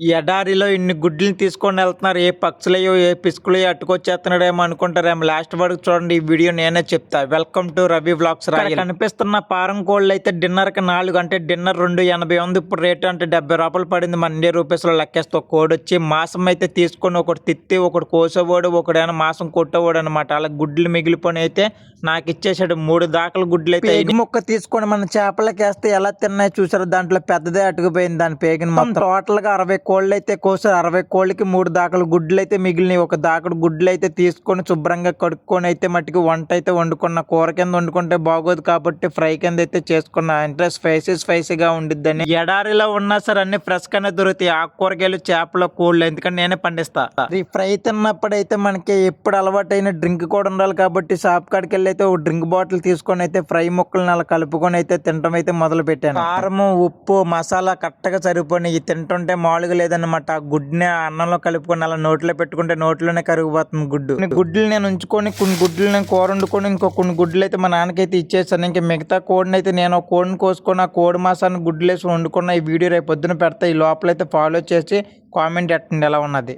ఈ ఎడారిలో ఇన్ని గుడ్లు తీసుకొని వెళ్తున్నారు. ఏ పక్షులయో ఏ పిసుకులయో అట్టుకొచ్చేస్తున్నాడేమో అనుకుంటారేమో. లాస్ట్ వరకు చూడండి ఈ వీడియో నేనే చెప్తా. వెల్కమ్ టు రవి బ్లాగ్స్ రాయి కనిపిస్తున్న పారం కోళ్ళు అయితే డిన్నర్కి నాలుగు అంటే డిన్నర్ రెండు ఎనభై ఉంది. ఇప్పుడు రేటు అంటే డెబ్బై రూపాయలు పడింది. మన ఇండియా రూపీస్లో లెక్కేస్తే ఒక కోడి వచ్చి మాసం అయితే తీసుకొని ఒకటి తిత్తి ఒకటి కోసేవాడు ఒకడేమో మాసం కొట్టేవాడు అనమాట అలా గుడ్లు మిగిలిపోయి అయితే నాకు ఇచ్చేసాడు. మూడు దాకల గుడ్లు అయితే ముక్క తీసుకొని మన చేపలకి వేస్తే ఎలా తిన్నాయి చూసారు? దాంట్లో పెద్దదే అటుకుపోయింది. దాని పేగిన మొత్తం టోటల్గా అరవై కోళ్ళు అయితే కోసారు అరవై కోళ్ళకి మూడు దాకలు గుడ్లు అయితే మిగిలినాయి ఒక దాకడు గుడ్లు అయితే తీసుకొని శుభ్రంగా కడుక్కొని అయితే మట్టికి వంట అయితే వండుకున్న కూర కింద వండుకుంటే బాగోదు కాబట్టి ఫ్రై కింద అయితే చేసుకున్న అంటే స్పైసీ స్పైసీగా ఉండిద్దని. ఎడారిలో ఉన్నా సరే అన్ని ఫ్రెష్ గానే దొరుకుతాయి. ఆకుకూరగాయలు చేపలు కోళ్ళు ఎందుకంటే నేనే పండిస్తా. ఈ ఫ్రై తిన్నప్పుడు అయితే మనకి ఎప్పుడు అలవాటైన డ్రింక్ కూడా ఉండాలి కాబట్టి షాప్ కాడికి వెళ్ళి అయితే ఒక డ్రింక్ బాటిల్ తీసుకొని అయితే ఫ్రై ముక్కలను అలా కలుపుకొని అయితే తినడం అయితే మొదలు పెట్టాను కారము ఉప్పు మసాలా కరెక్ట్గా సరిపోయి తింటుంటే మామూలుగా లేదన్నమాట ఆ గుడ్ని అన్నంలో కలుపుకొని అలా నోట్లో పెట్టుకుంటే నోట్లోనే కరిగిపోతుంది గుడ్డు. గుడ్లు నేను ఉంచుకొని కొన్ని గుడ్లు నేను కూర వండుకొని ఇంకో కొన్ని గుడ్లు అయితే మా నాన్నకైతే ఇచ్చేసాను. ఇంకా మిగతా కోడిని అయితే నేను కోడిని కోసుకొని ఆ కోడి మాసాన్ని గుడ్లు వేసి వండుకున్న ఈ వీడియో రేపు పొద్దున పెడతా. ఈ లోపల అయితే ఫాలో చేసి కామెంట్ పెట్టండి ఎలా ఉన్నది.